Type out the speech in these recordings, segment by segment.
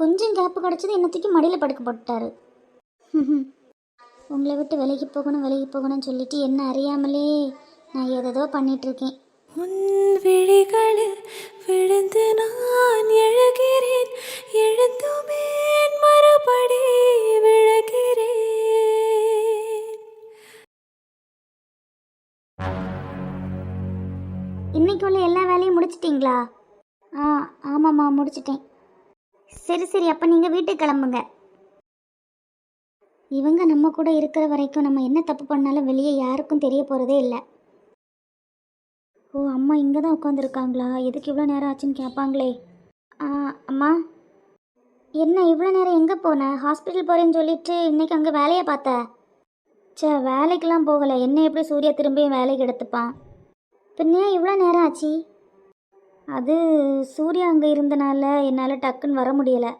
கொஞ்சம் கேப்பு கிடச்சது என்ன தூக்கி மடியில் படுக்க போட்டாரு உங்களை விட்டு விலகி போகணும் விலகி போகணும்னு சொல்லிட்டு என்ன அறியாமலே நான் ஏதேதோ பண்ணிட்டு இருக்கேன். உன் விழிகளில் விழுந்து நான் எழுகிறேன். எழுந்துமேன் மறுபடி விழுகிறேன். இன்னைக்கு உள்ள எல்லா வேலையும் முடிச்சிட்டிங்களா? ஆ ஆமாம்மா முடிச்சிட்டேன். சரி சரி அப்போ நீங்கள் வீட்டுக்கு கிளம்புங்க. இவங்க நம்ம கூட இருக்கிற வரைக்கும் நம்ம என்ன தப்பு பண்ணாலும் வெளியே யாருக்கும் தெரிய போகிறதே இல்லை. ஓ அம்மா இங்கே தான் உட்காந்துருக்காங்களா எதுக்கு இவ்வளோ நேரம் ஆச்சுன்னு கேட்பாங்களே ஆ அம்மா? என்ன இவ்வளோ நேரம் எங்கே போன? ஹாஸ்பிட்டல் போகிறேன்னு சொல்லிட்டு இன்றைக்கி அங்கே வேலையை பார்த்த? சே வேலைக்கெல்லாம் போகலை. என்ன எப்படி சூர்யா திரும்பியும் வேலைக்கு எடுத்துப்பான்? பின்ன ஏன் இவ்வளோ நேரம் ஆச்சு? அது சூர்யா அங்கே இருந்தனால என்னால் டக்குன்னு வர முடியலை.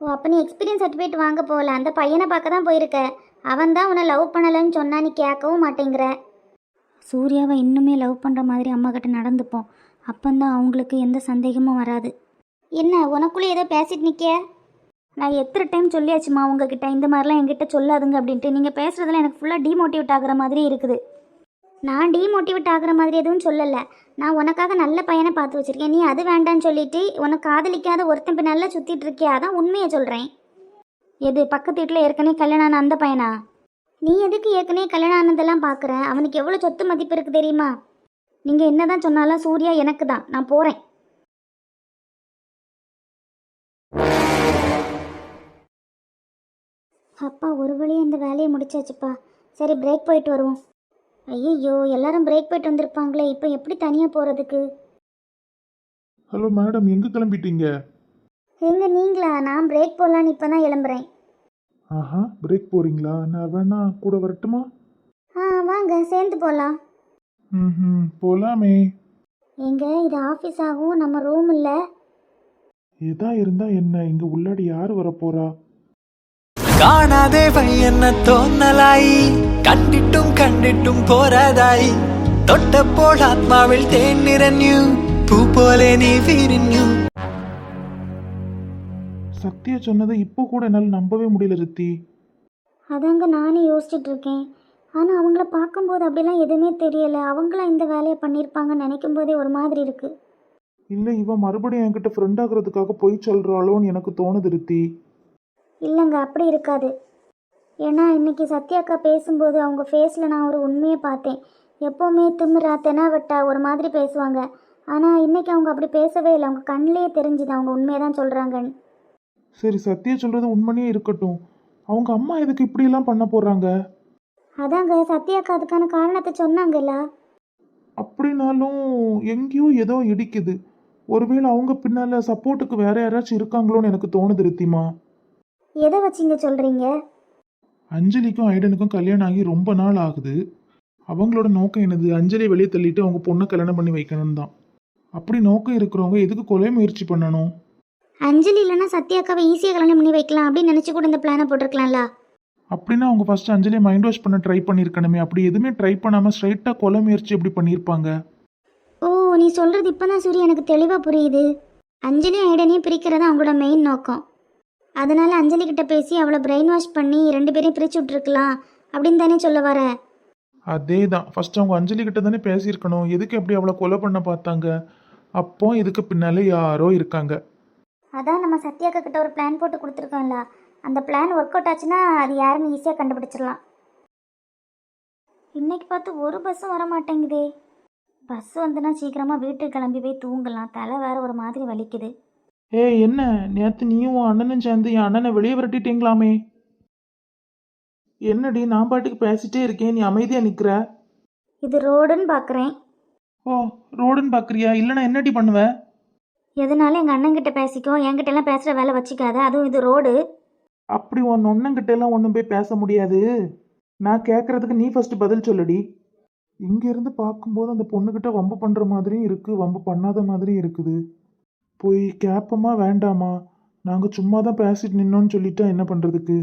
ஓ அப்போ நீ எக்ஸ்பீரியன்ஸ் சர்டிஃபிகேட் வாங்க போகல. அந்த பையனை பார்க்க தான் போயிருக்க. அவன் தான் உன்னை லவ் பண்ணலைன்னு சொன்னா நீ கேட்கவும் மாட்டேங்கிற. சூர்யாவை இன்னுமே லவ் பண்ணுற மாதிரி அம்மா கிட்ட நடந்துப்போம். அப்பந்தான் அவங்களுக்கு எந்த சந்தேகமும் வராது. என்ன உனக்குள்ளே ஏதோ பேசிட்டு நிற்க நான் எத்தனை டைம் சொல்லியாச்சுமா உங்ககிட்ட? இந்த மாதிரிலாம் என்கிட்ட சொல்லாதுங்க அப்படின்ட்டு. நீங்கள் பேசுகிறதுல எனக்கு ஃபுல்லாக டிமோட்டிவேட் ஆகிற மாதிரி இருக்குது. நான் டிமோட்டிவேட் ஆகிற மாதிரி எதுவும் சொல்லலை. நான் உனக்காக நல்ல பையனை பார்த்து வச்சுருக்கேன். நீ அது வேண்டான்னு சொல்லிட்டு உனக்கு காதலிக்காத ஒருத்தன் பின்னால சுற்றிட்டு இருக்கியா? அதான் உண்மையை சொல்கிறேன் எது பக்கத்து வீட்டில் ஏற்கனவே கல்யாணம் ஆன அந்த பையனா? நீ எதுக்கு ஏற்கனவே கல்யாணம் ஆனதெல்லாம் பார்க்குற? அவனுக்கு எவ்வளோ சொத்து மதிப்பு இருக்குது தெரியுமா? நீங்கள் என்ன தான் சொன்னாலும் சூர்யா எனக்கு தான். நான் போகிறேன் அப்பா ஒரு வழியாக இந்த வேலையை முடிச்சாச்சுப்பா. சரி பிரேக் போயிட்டு வருவோம். ஐயோ எல்லாரும் பிரேக் போயிட்டு வந்திருப்பாங்களே இப்போ எப்படி தனியாக போகிறதுக்கு ஹலோ மேடம் எங்கே கிளம்பிட்டீங்க? எங்க நீங்களா? நான் பிரேக் போடலான்னு இப்போ தான் எழும்புறேன் ஆஹா பிரேக் போறீங்களா? நான் வேணா கூட வரட்டுமா? ஆ வாங்க சேர்ந்து போகலாம் ம் போலாமே. எங்க இது ஆஃபீஸ் ஆகும் நம்ம ரூம் இல்லை. எதா இருந்தா என்ன? இங்க உள்ளாடி யார் வரப்போறா? കാണാതെ പയ്യെന്ന തോന്നലായി കണ്ടിട്ടും കണ്ടിട്ടും പോരാതായി തൊട്ടപ്പോൾ ആത്മാവിൽ തേൻ നിറഞ്ഞു പൂ പോലെ നീ വിരിഞ്ഞു சத்யா சொன்னதை இப்போ கூட என்னால் நம்பவே முடியல ரித்தி அதாங்க நானே யோசிச்சுட்டு இருக்கேன் ஆனால் அவங்கள பார்க்கும்போது அப்படிலாம் எதுவுமே தெரியலை அவங்களாம் இந்த வேலையை பண்ணியிருப்பாங்கன்னு நினைக்கும் போதே ஒரு மாதிரி இருக்குது இல்லை இவன் மறுபடியும் என்கிட்ட ஃப்ரெண்ட் ஆகுறதுக்காக பொய் சொல்றாளோன்னு எனக்கு தோணுது ரித்தி இல்லைங்க அப்படி இருக்காது. ஏன்னா இன்னைக்கு சத்யாக்கா பேசும்போது அவங்க ஃபேஸில் நான் ஒரு உண்மையை பார்த்தேன். எப்போவுமே திமிரா தெனாவட்டா ஒரு மாதிரி பேசுவாங்க. ஆனால் இன்னைக்கு அவங்க அப்படி பேசவே இல்லை. அவங்க கண்ணிலேயே தெரிஞ்சுது அவங்க உண்மையை தான் சொல்கிறாங்கன்னு சரி சத்யா சொல்றது உண்மையே இருக்கட்டும். அவங்க அம்மா எதுக்கு இப்படியெல்லாம் பண்ண போறாங்க? அதாங்க சத்யாக்கா அதுக்கான காரணத்தை சொன்னாங்கல்ல? அப்படின்னாலும் எங்கேயோ ஏதோ இடிக்குது. ஒருவேளை அவங்க பின்னால சப்போர்ட்டுக்கு வேற யாராச்சும் இருக்காங்களோன்னு எனக்கு தோணுது ரித்திமா. எதை வச்சிங்க சொல்கிறீங்க அஞ்சலிக்கும் ஐடனுக்கும் கல்யாணம் ஆகி ரொம்ப நாள் ஆகுது. அவங்களோட நோக்கம் என்னது? அஞ்சலி வெளியே தள்ளிட்டு அவங்க பொண்ணை கல்யாணம் பண்ணி வைக்கணும் தான் அப்படி நோக்கம் இருக்கிறவங்க எதுக்கு கொலை முயற்சி பண்ணணும்? அஞ்சலி இல்லைன்னா சத்யாக்காவை ஈஸியாக கல்யாணம் பண்ணி வைக்கலாம் அப்படின்னு நினச்சி கூட இந்த பிளானை போட்டிருக்கலாம்ல. அப்படின்னா அவங்க ஃபர்ஸ்ட் அஞ்சலியை மைண்ட் வாஷ் பண்ண ட்ரை பண்ணியிருக்கணுமே. அப்படி எதுவுமே ட்ரை பண்ணாமல் ஸ்ட்ரைட்டாக கொலை முயற்சி எப்படி பண்ணியிருப்பாங்க? ஓ நீ சொல்கிறது இப்போ தான் சூரிய எனக்கு தெளிவாக புரியுது. அஞ்சலி ஐடனையும் பிரிக்கிறது அவங்களோட மெயின் நோக்கம். அதனால அஞ்சலி கிட்ட பேசி அவளை பிரெயின் வாஷ் பண்ணி ரெண்டு பேரையும் பிரிச்சு விட்ருக்கலாம் அப்படின்னு தானே சொல்ல வர. அதே தான் ஃபர்ஸ்ட் அவங்க அஞ்சலி கிட்ட தானே பேசியிருக்கணும். எதுக்கு எப்படி அவளை கொலை பண்ண பார்த்தாங்க? அப்போ இதுக்கு பின்னாலே யாரோ இருக்காங்க. அதான் நம்ம சத்யாக்கா கிட்ட ஒரு பிளான் போட்டு கொடுத்துருக்கோம்ல. அந்த பிளான் ஒர்க் அவுட் ஆச்சுன்னா அது யாருன்னு ஈஸியாக கண்டுபிடிச்சிடலாம். இன்னைக்கு பார்த்து ஒரு பஸ்ஸும் வர மாட்டேங்குதே பஸ் வந்துன்னா சீக்கிரமாக வீட்டுக்கு கிளம்பி போய் தூங்கலாம். தலை வேற ஒரு மாதிரி வலிக்குது. ஏய் என்ன? நேற்று நீயும் உன் அண்ணனும் சேர்ந்து என் அண்ணனை வெளியே விரட்டிட்டீங்களாமே. என்னடி நான் பாட்டுக்கு பேசிட்டே இருக்கேன். நீ அமைதியாக நிற்கிற இது ரோடுன்னு பார்க்குறேன் ஓ ரோடுன்னு பார்க்குறியா இல்லைனா என்னடி பண்ணுவ? எதனால எங்கள் அண்ணன்கிட்ட பேசிக்கோ என்கிட்ட எல்லாம் பேசுகிற வேலை வச்சுக்காத. அதுவும் இது ரோடு. அப்படி உன் ஒன்னங்கிட்ட எல்லாம் ஒன்றும் போய் பேச முடியாது. நான் கேட்கறதுக்கு நீ ஃபர்ஸ்ட் பதில் சொல்லுடி. இங்க இருந்து பார்க்கும்போது அந்த பொண்ணுகிட்ட வம்பு பண்ற மாதிரியும் இருக்கு. வம்பு பண்ணாத மாதிரியும் இருக்குது. போய் கேப்பமா வேண்டாமா? நாங்க சும்மா தான் பேசிட்டு நின்னோன்னு சொல்லிட்டா என்ன பண்றதுக்கு?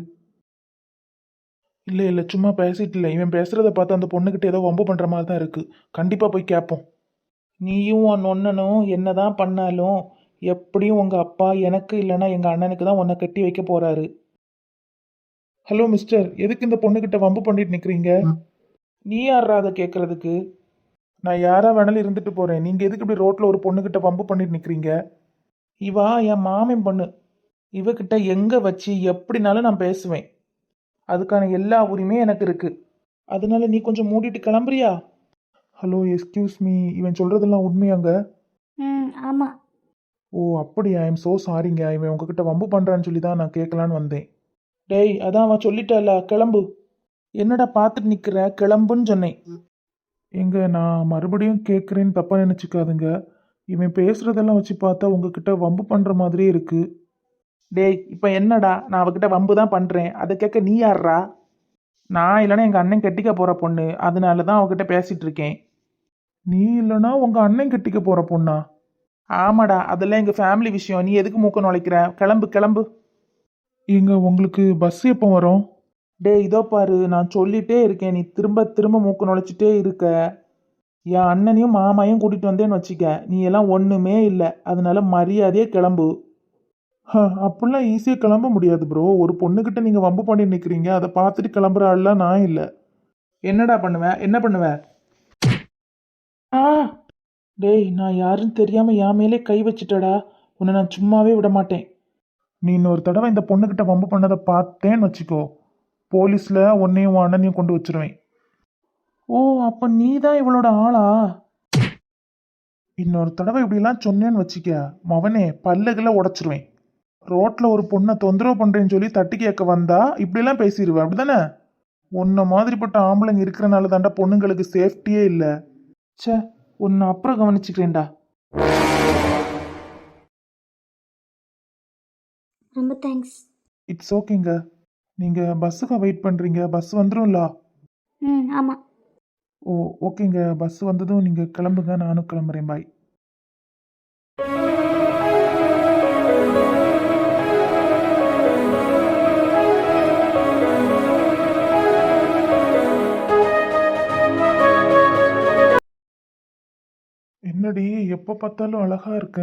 இல்ல இல்ல சும்மா பேசிட்டு இல்லை. இவன் பேசுறத பார்த்து அந்த பொண்ணுகிட்ட ஏதோ வம்பு பண்ற மாதிரி தான் இருக்கு. கண்டிப்பா போய் கேட்போம் நீயும் உன் ஒன்னனும் என்னதான் பண்ணாலும் எப்படியும் உங்கள் அப்பா எனக்கு இல்லைன்னா எங்கள் அண்ணனுக்கு தான் உன்னை கட்டி வைக்க போகிறாரு ஹலோ மிஸ்டர் எதுக்கு இந்த பொண்ணுக்கிட்ட வம்பு பண்ணிட்டு நிற்கிறீங்க நீ யாரா அதை கேட்குறதுக்கு நான் யாரா வேணாலும் இருந்துட்டு போகிறேன் நீங்கள் எதுக்கு இப்படி ரோட்டில் ஒரு பொண்ணுக்கிட்ட வம்பு பண்ணிட்டு நிற்கிறீங்க இவா என் மாமன் பொண்ணு. இவகிட்ட எங்கே வச்சு எப்படினாலும் நான் பேசுவேன். அதுக்கான எல்லா உரிமையும் எனக்கு இருக்கு. அதனால நீ கொஞ்சம் மூடிட்டு கிளம்புறியா? ஹலோ எஸ்கியூஸ் மீ இவன் சொல்கிறதெல்லாம் உண்மையாங்க? ம் ஆமாம் ஓ அப்படியா? ஐம் சோ சாரிங்க இவன் உங்ககிட்ட வம்பு பண்ணுறான்னு சொல்லி தான் நான் கேட்கலான்னு வந்தேன். டேய் அதான் அவன் சொல்லிட்டல கிளம்பு. என்னடா பார்த்துட்டு நிற்கிற கிளம்புன்னு சொன்னேன். எங்க நான் மறுபடியும் கேட்குறேன்னு தப்பாக நினச்சிக்காதுங்க. இவன் பேசுகிறதெல்லாம் வச்சு பார்த்தா உங்ககிட்ட வம்பு பண்ணுற மாதிரியே இருக்குது டேய் இப்போ என்னடா? நான் அவகிட்ட வம்பு தான் பண்ணுறேன் அதை கேட்க நீ யார்றா? நான் இல்லைன்னா எங்கள் அண்ணன் கட்டிக்க போகிற பொண்ணு. அதனால தான் அவகிட்ட பேசிகிட்டு இருக்கேன். நீ இல்லைன்னா உங்கள் அண்ணன் கட்டிக்க போகிற பொண்ணா? ஆமாடா அதெல்லாம் எங்கள் ஃபேமிலி விஷயம். நீ எதுக்கு மூக்க நுழைக்கிற? கிளம்பு கிளம்பு. எங்க உங்களுக்கு பஸ் எப்போ வரும்? டேய் இதோ பாரு. நான் சொல்லிட்டே இருக்கேன். நீ திரும்ப திரும்ப மூக்க நுழைச்சிட்டே இருக்க. என் அண்ணனையும் மாமாவையும் கூட்டிட்டு வந்தேன்னு வச்சுக்க நீ எல்லாம் ஒன்றுமே இல்லை. அதனால மரியாதையே கிளம்பு. அப்படிலாம் ஈஸியாக கிளம்ப முடியாது ப்ரோ ஒரு பொண்ணுக்கிட்ட நீங்கள் வம்பு பண்ணி நிற்கிறீங்க அதை பார்த்துட்டு கிளம்புற ஆள்லாம் நான் இல்லை. என்னடா பண்ணுவேன் என்ன பண்ணுவேன் ஆ! டேய் நான் யாருன்னு தெரியாமல் என் மேலே கை வச்சுட்டடா. உன்னை நான் சும்மாவே விட மாட்டேன். நீ இன்னொரு தடவை இந்த பொண்ணுக்கிட்ட வம்பு பண்ணதை பார்த்தேன்னு வச்சுக்கோ. போலீஸில் உன்னையும் உன் அண்ணனையும் கொண்டு வச்சிருவேன். ஓ அப்ப நீ தான் இவளோட ஆளா? இன்னொரு தடவை இப்படிலாம் சொன்னேன்னு வச்சுக்க மவனே பல்லுகளை உடைச்சிருவேன். ரோட்ல ஒரு பொண்ணை தொந்தரவு பண்றேன்னு சொல்லி தட்டி கேட்க வந்தா இப்படிலாம் பேசிடுவேன் அப்படிதானே? உன்னை மாதிரிப்பட்ட ஆம்பளைங்க இருக்கிறனால தாண்டா பொண்ணுங்களுக்கு சேஃப்டியே இல்லை. ச்சே உன்னை அப்புறம் கவனிச்சுக்கிறேன்டா. ரொம்ப தேங்க்ஸ் இட்ஸ் ஓகேங்க நீங்கள் பஸ்ஸுக்கு வெயிட் பண்ணுறீங்க பஸ் வந்துரும்ல? ம் ஆமாம் ஓ ஓகேங்க. பஸ் வந்ததும் நீங்கள் கிளம்புங்க. நானும் கிளம்புறேன். பாய் என்னடி எப்போ பார்த்தாலும் அழகா இருக்க?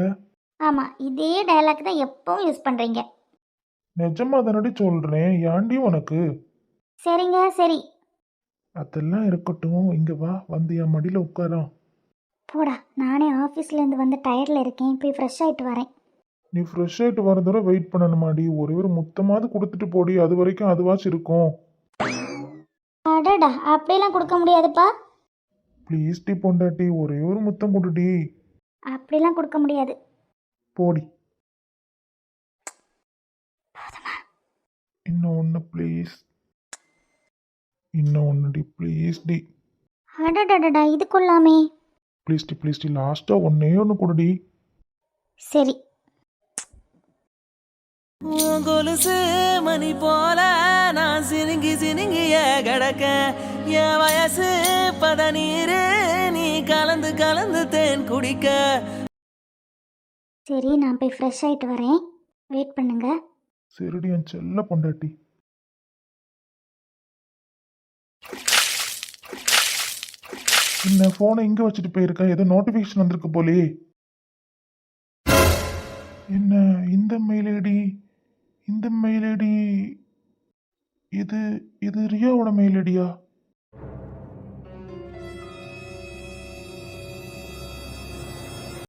ஆமாம் இதே டயலாக் தான் எப்பவும் யூஸ் பண்ணுறீங்க நிஜமா தானடி சொல்கிறேன் ஏன்டி உனக்கு? சரிங்க சரி. அதெல்லாம் இருக்கட்டும். இங்கே வா வந்து என் மடியில் உட்காரான் போடா நானே ஆஃபீஸ்லேருந்து வந்து டயர்டில் இருக்கேன். போய் ஃப்ரெஷ் ஆகிட்டு வரேன். நீ ஃப்ரெஷ் ஆகிட்டு வர தடவை வெயிட் பண்ணணுமாடி. ஒரே ஒரு முத்தமாவது கொடுத்துட்டு போடி. அது வரைக்கும் அதுவாச்சும் இருக்கும். அடடா அப்படியெல்லாம் கொடுக்க முடியாதுப்பா. ப்ளீஸ் டி பொண்டாட்டி ஒரே ஒரு முத்தம் கொடுடி. அப்படிலாம் கொடுக்க முடியாது. போடி. இன்னும் ஒன்று ப்ளீஸ் இன்னும் ஒன்று டி ப்ளீஸ் டி. அடடடடா இது கொள்ளாமே ப்ளீஸ் டி ப்ளீஸ் டி லாஸ்ட்டாக ஒன்றே ஒன்று கொடுடி. சரி. கொலுசு மணி போல நான் சினுங்கி சினுங்கிய கிடக்க என் வயசு பதநீரு நீ கலந்து கலந்து தேன் குடிக்க. சரி நான் போய் ஃப்ரெஷ் ஆகிட்டு வரேன். வெயிட் பண்ணுங்க. சரிடி என் செல்ல பொண்டாட்டி. என்ன ஃபோனை இங்கே வச்சுட்டு போயிருக்க? ஏதோ நோட்டிஃபிகேஷன் வந்திருக்கு போலே. என்ன? இந்த மெயில் ஐடி இந்த மெயில் ஐடி இது இது ரியாவோட மெயில் ஐடியா